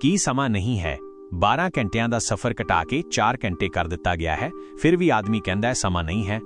ਕੀ ਸਮਾਂ ਨਹੀਂ ਹੈ? 12 ਘੰਟਿਆਂ ਦਾ ਸਫ਼ਰ ਘਟਾ ਕੇ 4 ਘੰਟੇ ਕਰ ਦਿੱਤਾ ਗਿਆ ਹੈ, ਫਿਰ ਵੀ ਆਦਮੀ ਕਹਿੰਦਾ ਹੈ ਸਮਾਂ ਨਹੀਂ ਹੈ।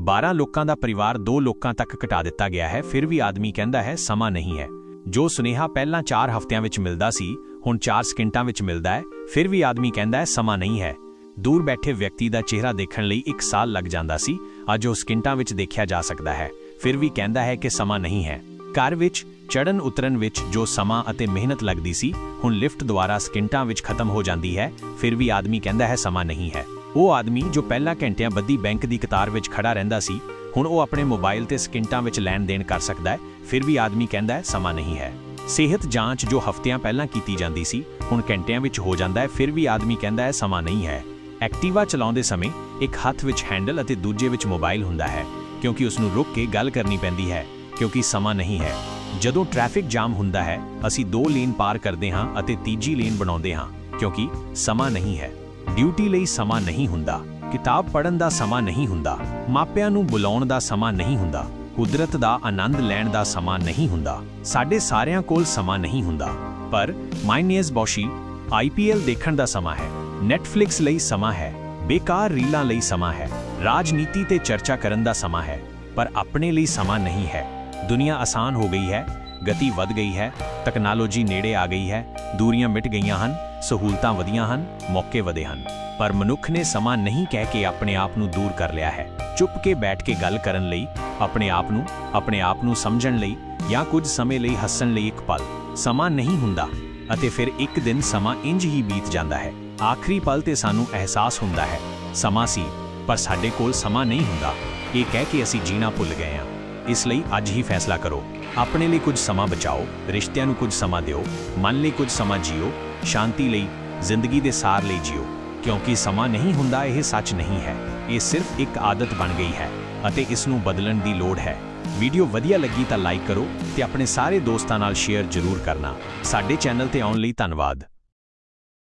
12 ਲੋਕਾਂ ਦਾ ਪਰਿਵਾਰ 2 ਲੋਕਾਂ ਤੱਕ ਘਟਾ ਦਿੱਤਾ ਗਿਆ ਹੈ, ਫਿਰ ਵੀ ਆਦਮੀ ਕਹਿੰਦਾ ਹੈ ਸਮਾਂ ਨਹੀਂ ਹੈ। ਜੋ ਸੁਨੇਹਾ ਪਹਿਲਾਂ 4 ਹਫ਼ਤਿਆਂ ਵਿੱਚ ਮਿਲਦਾ ਸੀ, ਹੁਣ 4 ਸਕਿੰਟਾਂ ਵਿੱਚ ਮਿਲਦਾ ਹੈ, ਫਿਰ ਵੀ ਆਦਮੀ ਕਹਿੰਦਾ ਹੈ ਸਮਾਂ ਨਹੀਂ ਹੈ। ਦੂਰ ਬੈਠੇ ਵਿਅਕਤੀ ਦਾ ਚਿਹਰਾ ਦੇਖਣ ਲਈ 1 ਸਾਲ ਲੱਗ ਜਾਂਦਾ ਸੀ, ਅੱਜ ਉਹ ਸਕਿੰਟਾਂ ਵਿੱਚ ਦੇਖਿਆ ਜਾ ਸਕਦਾ ਹੈ, ਫਿਰ ਵੀ ਕਹਿੰਦਾ ਹੈ ਕਿ ਸਮਾਂ ਨਹੀਂ ਹੈ। ਘਰ ਵਿੱਚ ਚੜਨ ਉਤਰਨ ਵਿੱਚ ਜੋ ਸਮਾਂ ਅਤੇ ਮਿਹਨਤ ਲੱਗਦੀ ਸੀ, ਹੁਣ ਲਿਫਟ ਦੁਆਰਾ ਸਕਿੰਟਾਂ ਵਿੱਚ ਖਤਮ ਹੋ ਜਾਂਦੀ ਹੈ, ਫਿਰ ਵੀ ਆਦਮੀ ਕਹਿੰਦਾ ਹੈ ਸਮਾਂ ਨਹੀਂ ਹੈ। ਉਹ ਆਦਮੀ ਜੋ ਪਹਿਲਾਂ ਘੰਟਿਆਂ ਬੱਧੀ ਬੈਂਕ ਦੀ ਕਤਾਰ ਵਿੱਚ ਖੜਾ ਰਹਿੰਦਾ ਸੀ, ਹੁਣ ਉਹ ਆਪਣੇ ਮੋਬਾਈਲ ਤੇ ਸਕਿੰਟਾਂ ਵਿੱਚ ਲੈਣ ਦੇਣ ਕਰ ਸਕਦਾ ਹੈ, ਫਿਰ ਵੀ ਆਦਮੀ ਕਹਿੰਦਾ ਹੈ ਸਮਾਂ ਨਹੀਂ ਹੈ। ਸਿਹਤ ਜਾਂਚ ਜੋ ਹਫ਼ਤਿਆਂ ਪਹਿਲਾਂ ਕੀਤੀ ਜਾਂਦੀ ਸੀ, ਹੁਣ ਘੰਟਿਆਂ ਵਿੱਚ ਹੋ ਜਾਂਦਾ ਹੈ, ਫਿਰ ਵੀ ਆਦਮੀ ਕਹਿੰਦਾ ਹੈ ਸਮਾਂ ਨਹੀਂ ਹੈ। ਐਕਟਿਵਾ ਚਲਾਉਂਦੇ ਸਮੇਂ ਇੱਕ ਹੱਥ ਵਿੱਚ ਹੈਂਡਲ ਅਤੇ ਦੂਜੇ ਵਿੱਚ ਮੋਬਾਈਲ ਹੁੰਦਾ ਹੈ, ਕਿਉਂਕਿ ਉਸ ਨੂੰ ਰੁਕ ਕੇ ਗੱਲ ਕਰਨੀ ਪੈਂਦੀ ਹੈ, ਕਿਉਂਕਿ ਸਮਾਂ ਨਹੀਂ ਹੈ। ਜਦੋਂ ਟ੍ਰੈਫਿਕ ਜਾਮ ਹੁੰਦਾ ਹੈ, ਅਸੀਂ ਦੋ ਲੇਨ ਪਾਰ ਕਰਦੇ ਹਾਂ ਅਤੇ ਤੀਜੀ ਲੇਨ ਬਣਾਉਂਦੇ ਹਾਂ, ਕਿਉਂਕਿ ਸਮਾਂ ਨਹੀਂ ਹੈ। ਡਿਊਟੀ ਲਈ ਸਮਾਂ ਨਹੀਂ ਹੁੰਦਾ, ਕਿਤਾਬ ਪੜ੍ਹਨ ਦਾ ਸਮਾਂ ਨਹੀਂ ਹੁੰਦਾ, ਮਾਪਿਆਂ ਨੂੰ ਬੁਲਾਉਣ ਦਾ ਸਮਾਂ ਨਹੀਂ ਹੁੰਦਾ, ਕੁਦਰਤ ਦਾ ਆਨੰਦ ਲੈਣ ਦਾ ਸਮਾਂ ਨਹੀਂ ਹੁੰਦਾ, ਸਾਡੇ ਸਾਰਿਆਂ ਕੋਲ ਸਮਾਂ ਨਹੀਂ ਹੁੰਦਾ। ਪਰ ਮਾਈਨੀਅਸ ਬੌਸ਼ੀ ਆਈਪੀਐਲ ਦੇਖਣ ਦਾ ਸਮਾਂ ਹੈ ਨੈਟਫਲਿਕਸ ਲਈ ਸਮਾਂ ਹੈ, ਬੇਕਾਰ ਰੀਲਾਂ ਲਈ ਸਮਾਂ ਹੈ, ਰਾਜਨੀਤੀ ਤੇ ਚਰਚਾ ਕਰਨ ਦਾ ਸਮਾਂ ਹੈ, ਪਰ ਆਪਣੇ ਲਈ ਸਮਾਂ ਨਹੀਂ ਹੈ। ਦੁਨੀਆ ਆਸਾਨ ਹੋ ਗਈ ਹੈ, ਗਤੀ ਵੱਧ ਗਈ ਹੈ ਟੈਕਨੋਲੋਜੀ ਨੇੜੇ ਆ ਗਈ ਹੈ, ਦੂਰੀਆਂ ਮਿਟ ਗਈਆਂ ਹਨ, ਸਹੂਲਤਾਂ ਵਧੀਆਂ ਹਨ, ਮੌਕੇ ਵਧੇ ਹਨ। ਪਰ ਮਨੁੱਖ ਨੇ ਸਮਾਂ ਨਹੀਂ ਕਹਿ ਕੇ ਆਪਣੇ ਆਪ ਨੂੰ ਦੂਰ ਕਰ ਲਿਆ ਹੈ। ਚੁੱਪ ਕੇ ਬੈਠ ਕੇ ਗੱਲ ਕਰਨ ਲਈ, ਆਪਣੇ ਆਪ ਨੂੰ, ਆਪਣੇ ਆਪ ਨੂੰ ਸਮਝਣ ਲਈ ਜਾਂ ਕੁਝ ਸਮੇਂ ਲਈ ਹੱਸਣ ਲਈ ਇੱਕ ਪਲ। ਸਮਾਂ ਨਹੀਂ ਹੁੰਦਾ ਅਤੇ ਫਿਰ ਇੱਕ ਦਿਨ ਸਮਾਂ ਇੰਜ ਹੀ ਬੀਤ ਜਾਂਦਾ ਹੈ। ਆਖਰੀ ਪਲ ਤੇ ਸਾਨੂੰ ਅਹਿਸਾਸ ਹੁੰਦਾ ਹੈ, ਸਮਾਂ ਸੀ, ਪਰ ਸਾਡੇ ਕੋਲ ਸਮਾਂ ਨਹੀਂ ਹੁੰਦਾ। ਇਹ ਕਹਿ ਕੇ ਅਸੀਂ ਜੀਣਾ ਭੁੱਲ ਗਏ ਹਾਂ। ਇਸ ਲਈ ਅੱਜ ਹੀ ਫੈਸਲਾ ਕਰੋ। ਆਪਣੇ ਲਈ ਕੁਝ ਸਮਾਂ ਬਚਾਓ, ਰਿਸ਼ਤਿਆਂ ਨੂੰ ਕੁਝ ਸਮਾਂ ਦਿਓ, ਮਨ ਲਈ ਕੁਝ ਸਮਾਂ ਜੀਓ, ਸ਼ਾਂਤੀ ਲਈ, ਜ਼ਿੰਦਗੀ ਦੇ ਸਾਰ ਲਈ ਜੀਓ। ਕਿਉਂਕਿ ਸਮਾਂ ਨਹੀਂ ਹੁੰਦਾ, ਇਹ ਸੱਚ ਨਹੀਂ ਹੈ। ਇਹ ਸਿਰਫ ਇੱਕ ਆਦਤ ਬਣ ਗਈ ਹੈ ਅਤੇ ਇਸ ਨੂੰ ਬਦਲਣ ਦੀ ਲੋੜ ਹੈ। ਵੀਡੀਓ ਵਧੀਆ ਲੱਗੀ ਤਾਂ ਲਾਈਕ ਕਰੋ ਤੇ ਆਪਣੇ ਸਾਰੇ ਦੋਸਤਾਂ ਨਾਲ ਸ਼ੇਅਰ ਜ਼ਰੂਰ ਕਰਨਾ। ਸਾਡੇ ਚੈਨਲ ਤੇ ਆਉਣ ਲਈ ਧੰਨਵਾਦ।